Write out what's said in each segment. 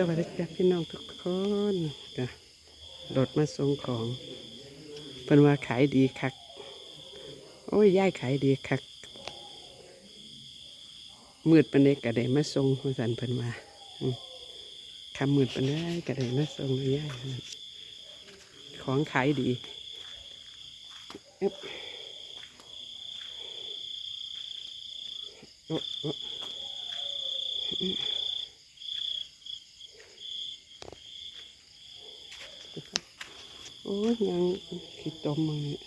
สวัสดีจ้ะพี่น้องทุกคนจ้ะรถมาส่งของเพิ่นว่าขายดีคัก โอ้ยย่ายขายดีคัก มืดปนใดก็ได้มาส่งว่าซั่นเพิ่นว่าคำมืดปนใดก็ได้มาส่งย่ายของขายดีอึ๊บโอ้โอ้ โอ้ยยังขี้ตมมาเนี่ย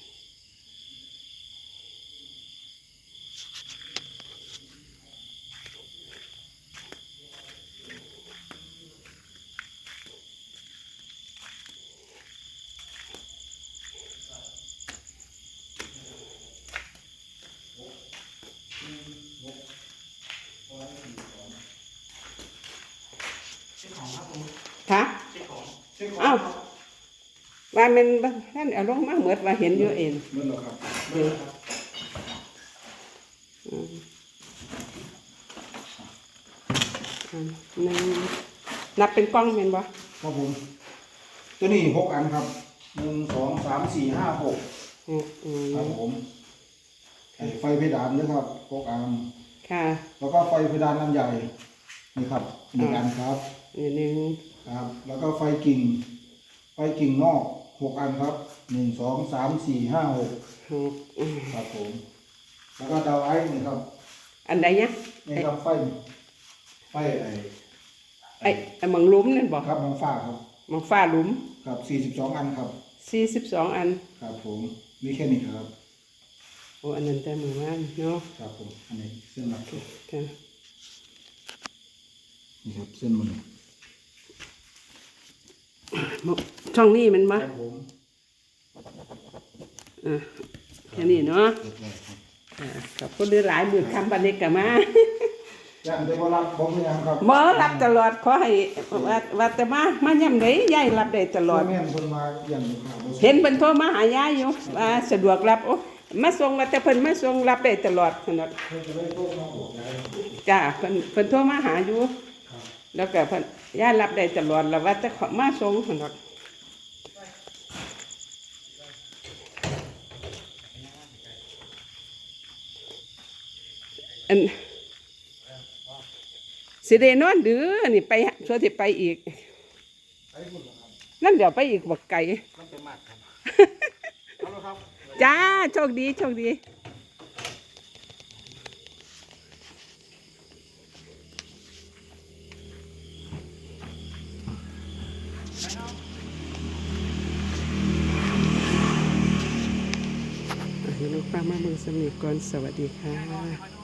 คะเอ้าว่ามันท่านเอาลงมาเหมือนว่าเห็นอยู่เองนั่นเหรอครับเดี๋ยวอืมอืมหนึ่งนับเป็นกล้องเห็นบ่ครับผมตัวนี้หกอันครับหนึ่งสองสามสี่ห้าหกอืมอืมครับผมไอ้ไฟเพดานนะครับหกอันค่ะ แล้วก็ไฟเพดานอันใหญ่นี่ครับหนึ่งอันครับอันหนึ่งครับ แล้วก็ไฟกิ่ง ไฟกิ่งนอก หกอันครับหนึ่งสองสามสี่ห้าหกหกอืมครับผมแล้วก็ดาวไอ้นี่ครับ อันใดเนี่ยนี่ครับไฟไฟไอ้ไอ้ไอ้หมังหลุมนั่นบ่ครับน้องฟ้าครับหมังฟ้าหลุมครับสี่สิบสองอันครับสี่สิบสองอัน ครับผมมีแค่นี้ครับโอ้อันนั้นแต่หมู่บ้านเนาะครับผมอันนี้เส้นหลักค่ะนี่ครับเส้นมันหมู่ ช่องนี้มันคมารับผมอะแค่นี้เนาะเรียบร้อยครับอ่าขอบคุณหลายๆหมื่นคำปันเด็กกะมา ย่างเดวรับผมยังครับหมอรับตลอดขอให้ว่าว่าแต่มามาย่ำไดยายรับได้ตลอด แม่นคนมาอย่างอยู่ข่าวบ่เห็นเพิ่นโทรมาหายายอยู่ว่าสะดวกรับโอ้มาส่งว่าแต่เพิ่นมาส่งรับได้ตลอดขนาดเพิ่นจะได้โทรมาบอกยายจ้าเพิ่นเพิ่นโทรมาหาอยู่ ครับแล้วก็เพิ่นยายรับได้ตลอดแล้วว่าแต่ขอมาส่งขนาด อันสิได้นอนดื้อนี่ไปชัวสิไปอีกนั่นเดี๋ยวไปอีกบักไก่จ้าโชคดีโชคดีลูกป้ามาเมืองสมิก่อนสวัสดีค่ะ